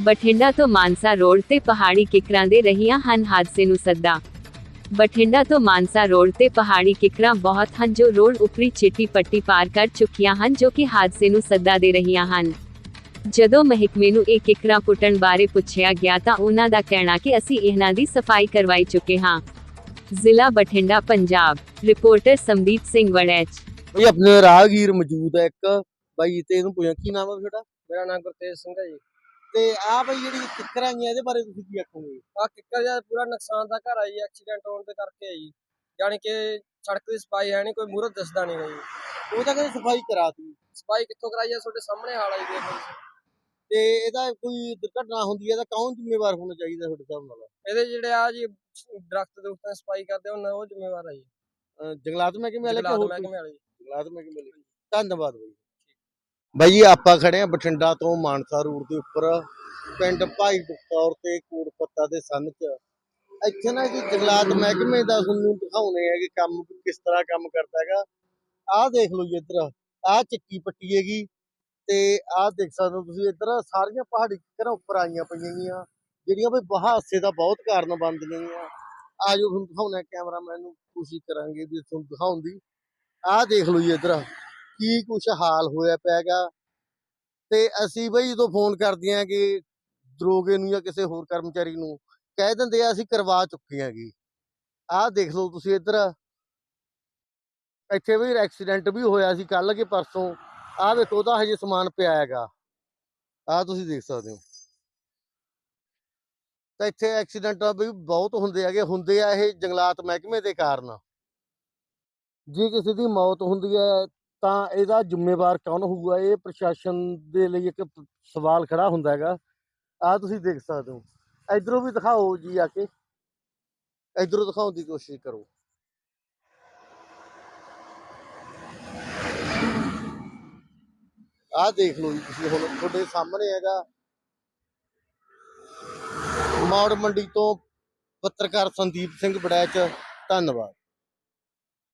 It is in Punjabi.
ਬਠਿੰਡਾ ਤੋਂ ਮਾਨਸਾ ਰੋਡ ਤੇ ਪਹਾੜੀ ਕਿਕਰਾਂ ਦੇ ਰਹੀਆਂ ਹਨ ਹਾਦਸੇ ਨੂੰ ਸੱਦਾ। ਬਠਿੰਡਾ ਤੋਂ ਮਾਨਸਾ ਰੋਡ ਤੇ ਪਹਾੜੀ ਕਿਕਰਾਂ ਬਹੁਤ ਹਨ ਜੋ ਰੋਡ ਉਪਰੀ ਚਿੱਟੀ ਪੱਟੀ ਪਾਰ ਕਰ ਚੁੱਕੀਆਂ ਹਨ ਜੋ ਕਿ ਹਾਦਸੇ ਨੂੰ ਸੱਦਾ ਦੇ ਰਹੀਆਂ ਹਨ। ਜਦੋਂ ਮਹਿਕਮੇ ਨੂੰ ਇਹ ਕਿਕਰਾਂ ਪੁੱਟਣ ਬਾਰੇ ਪੁੱਛਿਆ ਗਿਆ ਤਾਂ ਉਹਨਾਂ ਦਾ ਕਹਿਣਾ ਕਿ ਅਸੀਂ ਇਹਨਾਂ ਦੀ ਸਫ਼ਾਈ ਕਰਵਾਈ ਚੁੱਕੇ ਹਾਂ। ਜ਼ਿਲ੍ਹਾ ਬਠਿੰਡਾ ਪੰਜਾਬ। ਰਿਪੋਰਟਰ ਸੰਦੀਪ ਸਿੰਘ ਵੜੈਚ। ਬਈ ਆਪਣੇ ਰਾਹਗੀਰ ਮੌਜੂਦ ਹੈ ਇੱਕ। ਬਾਈ ਤੇ ਇਹਨੂੰ ਪੁੱਛਿਆ ਕੀ ਨਾਮ ਹੈ ਤੁਹਾਡਾ? ਮੇਰਾ ਨਾਮ ਗੁਰਤੇਜ ਸਿੰਘ ਹੈ ਜੀ। ਤੇ ਆ ਬਈ ਜਿਹੜੀ ਕਿੱਕਰਾਂ ਆਈਆਂ ਇਹਦੇ ਬਾਰੇ ਤੁਸੀਂ ਕੀ ਆਖੋਗੇ? ਆ ਕਿੱਕਰ ਜਿਹਾ ਪੂਰਾ ਨੁਕਸਾਨ ਦਾ ਘਰ ਆ ਜੀ ਐਕਸੀਡੈਂਟ ਹੋਣ ਦੇ ਕਰਕੇ ਆ ਜੀ। ਯਾਨੀ ਕਿ ਸੜਕ ਦੀ ਸਫ਼ਾਈ ਹੈ ਨਹੀਂ ਕੋਈ ਮੂਹਰਤ ਦਿਸਦਾ ਨਹੀਂ ਗਾ ਜੀ। ਉਹ ਤਾਂ ਕਹਿੰਦੇ ਸਫ਼ਾਈ ਕਰਾਤੀ। ਸਫ਼ਾਈ ਕਿੱਥੋਂ ਕਰਾਈ ਆ? ਤੁਹਾਡੇ ਸਾਹਮਣੇ ਹਾਲ ਆ ਜੀ ਦੇਖ। ਤੇ ਇਹਦਾ ਕੋਈ ਦੁਰਘਟਨਾ ਹੁੰਦੀ ਹੈ ਤਾਂ ਕੌਣ ਜ਼ਿੰਮੇਵਾਰ ਹੋਣਾ ਚਾਹੀਦਾ ਤੁਹਾਡੇ ਹਿਸਾਬ ਨਾਲ? ਇਹਦੇ ਜਿਹੜੇ ਆ ਜੀ ਦਰਖਤ ਦੇ ਉੱਤੇ ਸਫ਼ਾਈ ਕਰਦੇ ਉਹਨਾਂ ਉਹ ਜ਼ਿੰਮੇਵਾਰ ਆ ਜੀ। ਜੰਗਲਾਤ ਮਹਿਕਮੇ ਵਾਲੇ ਕਿ ਜੰਗਲਾਤ ਹੋਰ ਜੀ। ਜੰਗਲਾਤ ਮਹਿਕਮੇ ਵਾਲੇ। ਧੰਨਵਾਦ ਬਾਈ। ਬਾਈ ਜੀ, ਆਪਾਂ ਖੜੇ ਆ ਬਠਿੰਡਾ ਤੋਂ ਮਾਨਸਾ ਰੋਡ ਦੇ ਉੱਪਰ, ਪਿੰਡ ਭਾਈ ਬਖਤੌਰ ਤੇ ਕੋਟ ਪੱਤਾ ਦੇ ਸੰਨ ਚ। ਇੱਥੇ ਨਾ ਕਿ ਜੰਗਲਾਤ ਮਹਿਕਮੇ ਦਾ ਤੁਹਾਨੂੰ ਦਿਖਾਉਣੇ ਆ ਕਿ ਕੰਮ ਕਿਸ ਤਰ੍ਹਾਂ ਕੰਮ ਕਰਦਾ ਹੈਗਾ। ਆਹ ਦੇਖ ਲਓ ਜੀ ਇੱਧਰ, ਆਹ ਚਿੱਟੀ ਪੱਟੀ ਹੈਗੀ ਤੇ ਆਹ ਦੇਖ ਸਕਦੇ ਹੋ ਤੁਸੀਂ ਇੱਧਰ, ਸਾਰੀਆਂ ਪਹਾੜੀ ਕਿਕਰਾਂ ਉੱਪਰ ਆਈਆਂ ਪਈਆਂ ਗੀਆਂ, ਜਿਹੜੀਆਂ ਬਈ ਬਹਾਸੇ ਦਾ ਬਹੁਤ ਕਾਰਨ ਬਣਦੀਆਂ ਗੀਆਂ। ਆਜੋ ਤੁਹਾਨੂੰ ਦਿਖਾਉਣਾ ਕੈਮਰਾਮੈਨ ਨੂੰ, ਕੋਸ਼ਿਸ਼ ਕਰਾਂਗੇ ਵੀ ਤੁਹਾਨੂੰ ਦਿਖਾਉਣ ਦੀ। ਆਹ ਦੇਖ ਲਓ ਜੀ ਇੱਧਰ, ਕੀ ਕੁਛ ਹਾਲ ਹੋਇਆ ਪਿਆ ਹੈਗਾ। ਤੇ ਅਸੀਂ ਬਈ ਜਦੋਂ ਫੋਨ ਕਰਦੇ ਆਂ ਕਿ ਦਰੋਗੇ ਨੂੰ ਜਾਂ ਕਿਸੇ ਹੋਰ ਕਰਮਚਾਰੀ ਨੂੰ, ਕਹਿ ਦਿੰਦੇ ਆ, ਅਸੀਂ ਕਰਵਾ ਚੁੱਕੇ ਆਂਗੇ ਆਹ ਦੇਖ ਲਓ ਤੁਸੀਂ ਇੱਧਰ। ਇੱਥੇ ਵੀ ਐਕਸੀਡੈਂਟ ਵੀ ਹੋਇਆ ਸੀ ਕੱਲ ਕੇ ਪਰਸੋਂ। ਆਹ ਵੇਖੋ, ਉਹਦਾ ਹਜੇ ਸਮਾਨ ਪਿਆ ਹੈਗਾ। ਆਹ ਤੁਸੀਂ ਦੇਖ ਸਕਦੇ ਹੋ। ਤਾਂ ਇੱਥੇ ਐਕਸੀਡੈਂਟ ਵੀ ਬਹੁਤ ਹੁੰਦੇ ਹੈਗੇ। ਹੁੰਦੇ ਆ ਇਹ ਜੰਗਲਾਤ ਮਹਿਕਮੇ ਦੇ ਕਾਰਨ। ਜੇ ਕਿਸੇ ਦੀ ਮੌਤ ਹੁੰਦੀ ਹੈ ਤਾਂ ਇਹਦਾ ਜ਼ਿੰਮੇਵਾਰ ਕੌਣ ਹੋਊਗਾ? ਇਹ ਪ੍ਰਸ਼ਾਸਨ ਦੇ ਲਈ ਇੱਕ ਸਵਾਲ ਖੜਾ ਹੁੰਦਾ ਹੈਗਾ। ਆਹ ਤੁਸੀਂ ਦੇਖ ਸਕਦੇ ਹੋ। ਇਧਰੋਂ ਵੀ ਦਿਖਾਓ ਜੀ ਆ ਕੇ। ਇਧਰੋਂ ਦਿਖਾਉਣ ਦੀ ਕੋਸ਼ਿਸ਼ ਕਰੋ। ਆਹ ਦੇਖ ਲਓ ਜੀ ਤੁਸੀਂ ਹੁਣ ਤੁਹਾਡੇ ਸਾਹਮਣੇ ਹੈਗਾ। ਮੌੜ ਮੰਡੀ ਤੋਂ ਪੱਤਰਕਾਰ ਸੰਦੀਪ ਸਿੰਘ ਬੜੈਚ, ਧੰਨਵਾਦ।